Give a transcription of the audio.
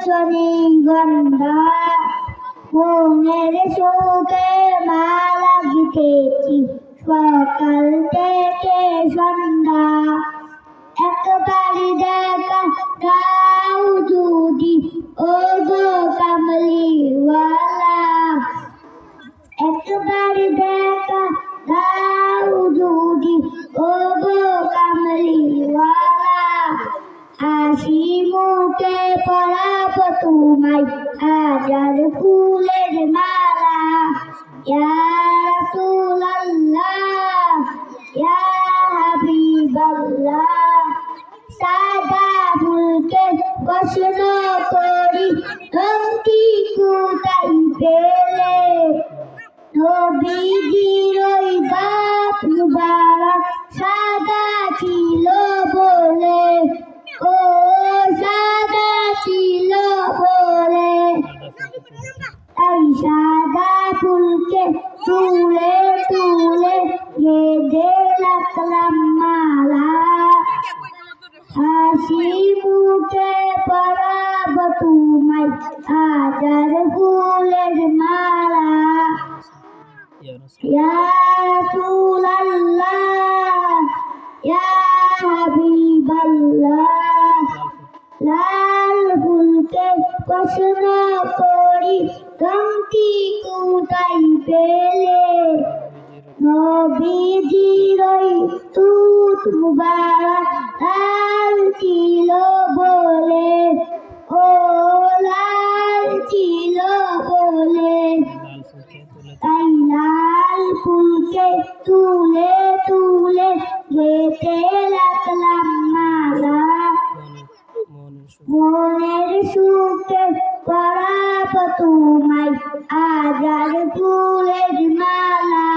গুলশনি গন্ধা। মনের সুখে মালা গিতেছি সকাল থেকে সন্ধ্যা। একবার দেখা গাও যদি। ও গো কামলিওয়ালা। একবার দেখা দাও যদি। ও হাসি মুখে পড়াব তোমায় হাজার ফুলের মালা। ইয়া রাসূলাল্লাহ ইয়া হাবিবাল্লাহ। সাদা ফুলকে প্রশ্ন করি কোথায় পেলে মুখে পরাব তোমায় হাজার ফুলের মালা। ইয়া রাসূলাল্লাহ ইয়া হাবিবাল্লাহ। লাল ফুলকে প্রশ্ন করি রংটি কোথায় পেলে? নবীজির তুত মুবারক ছিল বলে ও লাল ছিল বলে। তাই লাল ফুলকে তুলে তুলে গেতে লাগলাম মালা। মনের সুখে পরাব তোমায় আজার ফুলের মালা।